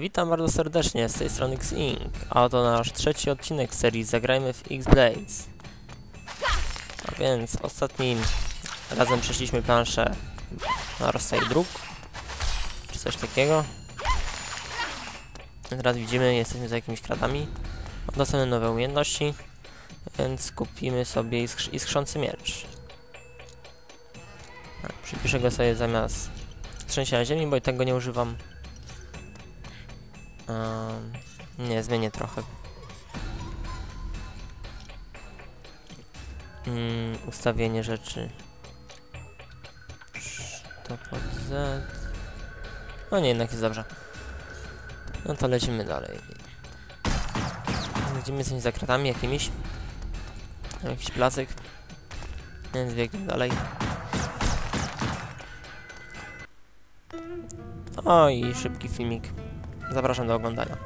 Witam bardzo serdecznie, z tej strony X-Inc. A oto nasz trzeci odcinek serii Zagrajmy w X-Blades. A więc ostatnim razem przeszliśmy planszę na rozstaj dróg, czy coś takiego. Teraz widzimy, jesteśmy za jakimiś kratami. Dostaniemy nowe umiejętności, więc kupimy sobie iskrzy iskrzący miecz. Tak, przypiszę go sobie zamiast trzęsienia ziemi, bo i tego nie używam. Um, nie, zmienię trochę. Mm, ustawienie rzeczy. To pod Z. No nie, jednak jest dobrze. No to lecimy dalej. Widzimy, jesteśmy za kratami jakimiś. Jakiś placyk. Więc biegniemy dalej. O i szybki filmik. Zapraszam do oglądania.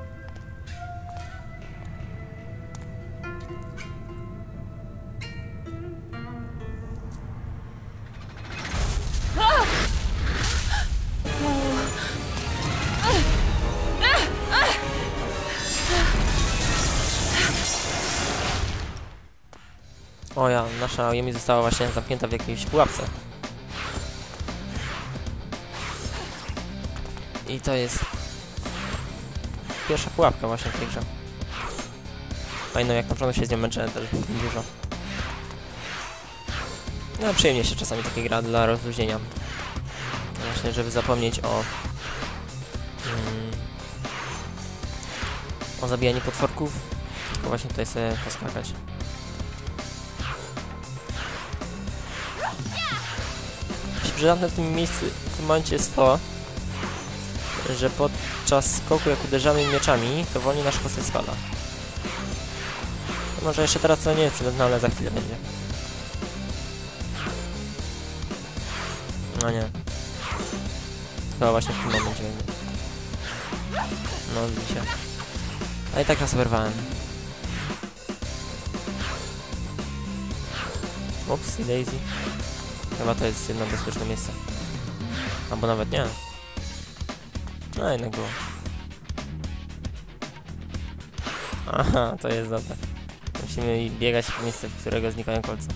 O ja, nasza Yumi została właśnie zamknięta w jakiejś pułapce. I to jest pierwsza pułapka właśnie w tej grze. Fajno jak na się z nią męczyłem też dużo. No przyjemnie się czasami takie gra dla rozluźnienia. Właśnie, żeby zapomnieć o... Mm, o zabijaniu potworków. Tylko właśnie tutaj sobie poskakać. Przydatne w tym miejscu, w tym momencie jest to, że podczas skoku jak uderzamy mieczami, to wolniej nasz postać spada. Może jeszcze teraz to nie jest przydatne, ale za chwilę będzie. No nie. Chyba właśnie w tym momencie będzie. No widzicie. A i tak raz oberwałem. Ups, Daisy. Chyba to jest jedno bezpieczne miejsce. Albo nawet nie. No jednak było. Aha, to jest dobre. Musimy biegać w miejsce, w którego znikają kolce.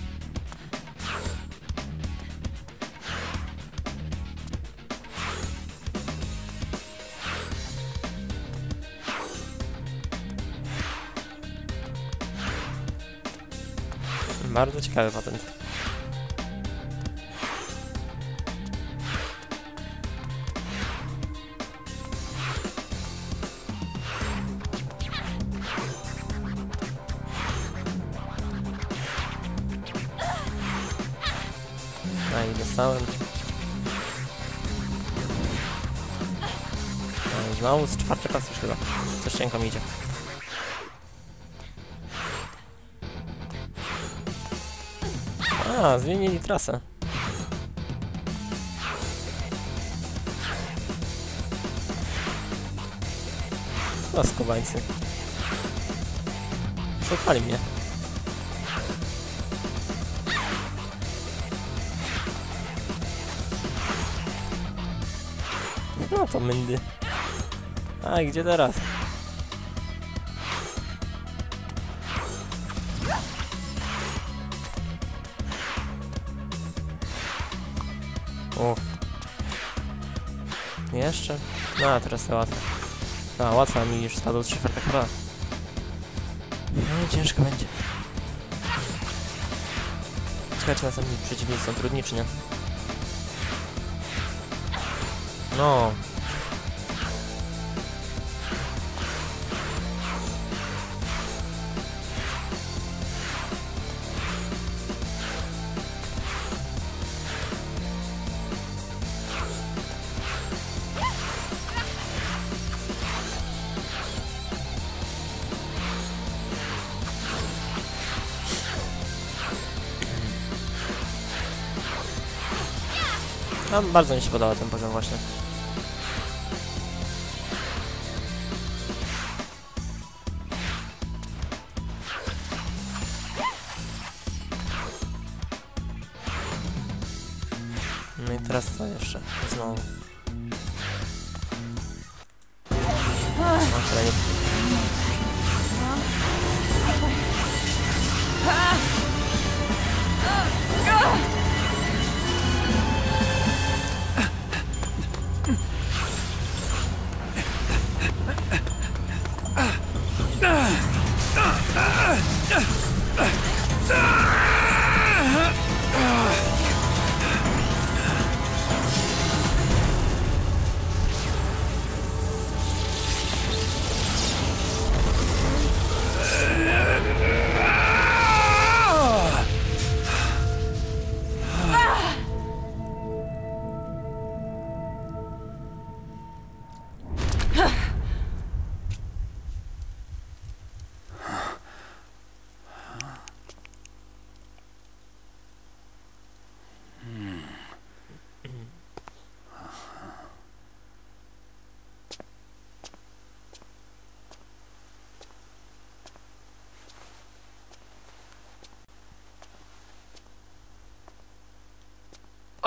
Bardzo ciekawy patent. A i dostałem. A, Znowu z czwartej klasy już chyba. Coś cienko mi idzie. A, zmienili trasę. No, skubańcy. Szukali mnie. No to myndy. A, gdzie teraz? Uff. Jeszcze? No, a teraz to łatwe. No, łatwa mi już 3 czwartych chyba. No, ciężko będzie. Ciekawe, czy następni przeciwnicy są trudni, No. Nam bardzo mi się podoba ten poziom właśnie. Teraz co jeszcze? Znowu.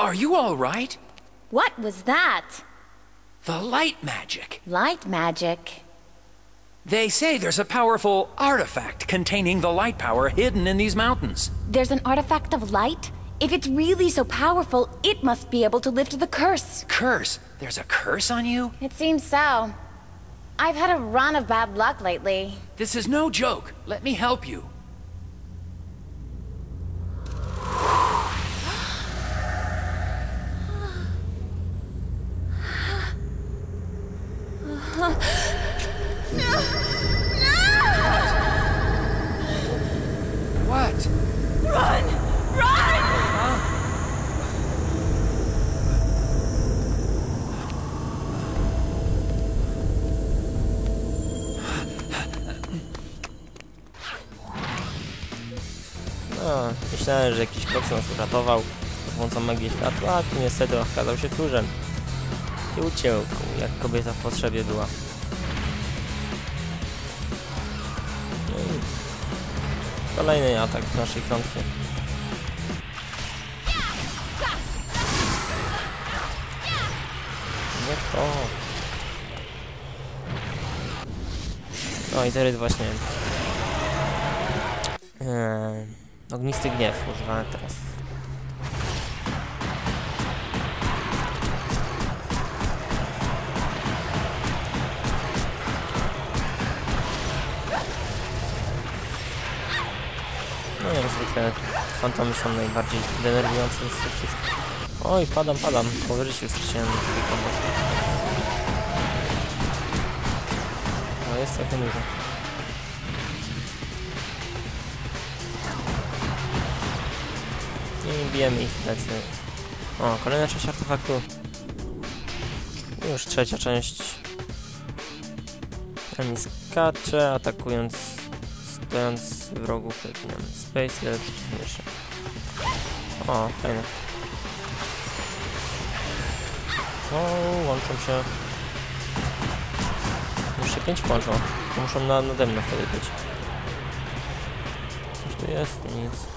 Are you all right? What was that? The light magic. Light magic. They say there's a powerful artifact containing the light power hidden in these mountains. There's an artifact of light? If it's really so powerful, it must be able to lift the curse. Curse? There's a curse on you? It seems so. I've had a run of bad luck lately. This is no joke. Let me help you. No, myślałem, że jakiś koks nas uratował pomocą magii światła, a tu niestety okazał się tchórzem. I uciekł, jak kobieta w potrzebie była. No kolejny atak w naszej klątwie. Nie to. No i teraz właśnie Eee, ognisty gniew używany teraz. No jak zwykle fantomy są najbardziej denerwujące z wszystkich. Oj, padam, padam. Powyżej się straciłem. No jest trochę dużo. I bijemy ich w plecy. O, kolejna część artefaktu. Już trzecia część. Ami skacze, atakując, stojąc w rogu kliknem. Space, ale przeciwniejsze. O, fajne. O, łączą się. Się pięć łączą. To Muszą na, nade mną wtedy być. Coś tu jest? Nic.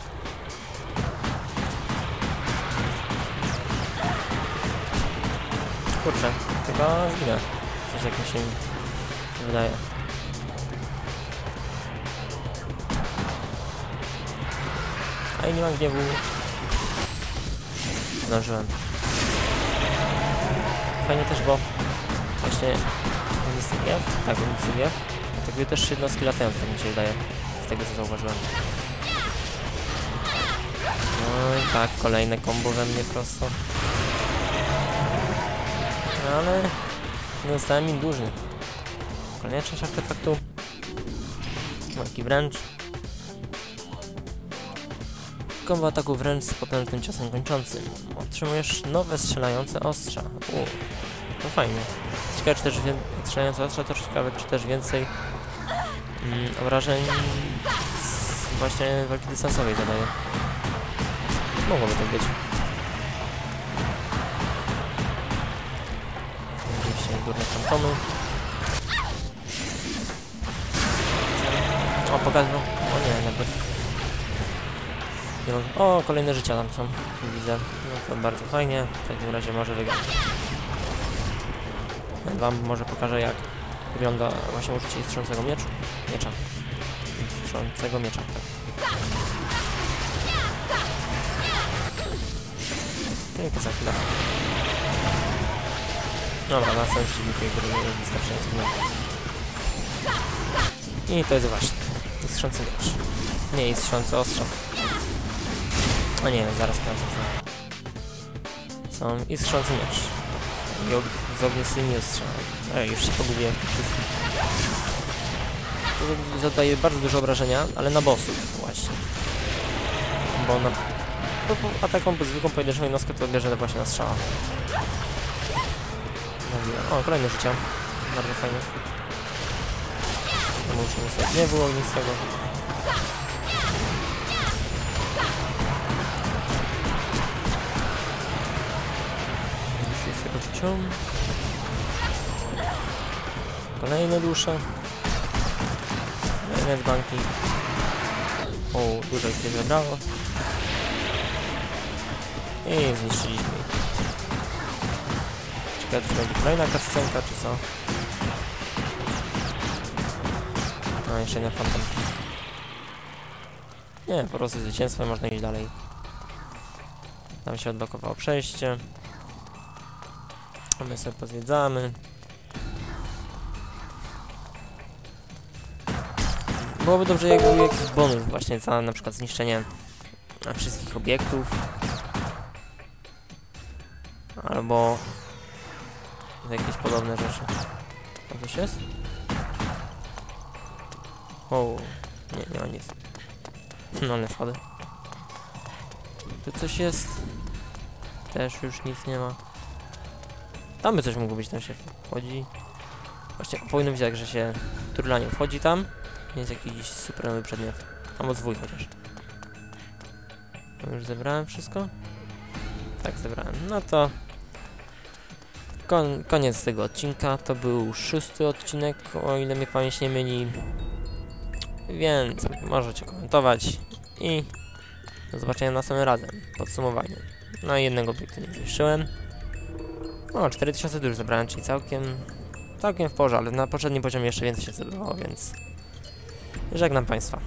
Kurczę, chyba zginę. Coś jak mi się wydaje. A i nie mam gniewu. Zdążyłem. Fajnie też, bo właśnie ognisty gniew, tak, ognisty gniew, atakuje też jednostki latające, tak mi się wydaje, z tego co zauważyłem. No i tak, kolejne kombo we mnie prosto. No ale nie zostałem im dłużny. Kolejna część artefaktu. Taki wręcz. Kombo ataku wręcz z potężnym ciosem kończącym. Otrzymujesz nowe strzelające ostrza. To fajnie. Ciekawe, czy też strzelające ostrza to ciekawe, czy też więcej mm, obrażeń z właśnie walki dystansowej zadaje. Mogłoby tak być. Fantomy. O, pokazał. O nie, nawet. O, kolejne życia tam są. Widzę. No to bardzo fajnie. W takim razie może wygrać. Wam może pokażę jak wygląda właśnie użycie strzelącego mieczu. Miecza. Strzelącego miecza, tak. No i to za chwilę. Dobra, na sam przeciwnikiem, który nie jest wystarczająco. I to jest właśnie. Istrzący miecz. Nie, istrzący ostrzał. A nie, zaraz sprawdzę. Są istrzący miecz. I og z ognistymi ostrzałami. Ej, już się pogubiłem w tym wszystkim. To za- zadaje bardzo dużo obrażenia, ale na bossów właśnie. Bo na... Bo ataką zwykłą pojedynczą jednostkę to bierze właśnie na strzała. O, kolejne życia. Bardzo fajnie. No sobie nie było nic z tego. Już rozciął. Kolejne dusze. Kolejne banki. O, dużo się zebrało. I zniszczyliśmy. Będzie kolejna cutscenka, czy co? No, jeszcze nie fantom. Nie, po prostu zwycięstwo można iść dalej. Tam się odblokowało przejście. A my sobie pozwiedzamy. Byłoby dobrze, jakby był jakiś bonus właśnie za na przykład zniszczenie wszystkich obiektów. Albo jakieś podobne rzeczy. Tam coś jest? O, nie, nie ma nic. No ale schody. Tu coś jest. Też już nic nie ma. Tam by coś mogło być, tam się wchodzi. Właśnie powinno być tak, że się turlanie wchodzi tam. Jest jakiś super nowy przedmiot. Albo zwój chociaż. Już zebrałem wszystko? Tak, zebrałem. No to... Kon koniec tego odcinka. To był szósty odcinek, o ile mnie pamięć nie myli. Więc możecie komentować i do zobaczenia następnym razem. Podsumowanie. No i jednego obiektu nie zniszczyłem. No, 4000 dużo zebrałem, czyli całkiem... Całkiem w porze, ale na poprzednim poziomie jeszcze więcej się zebrało, więc... Żegnam Państwa.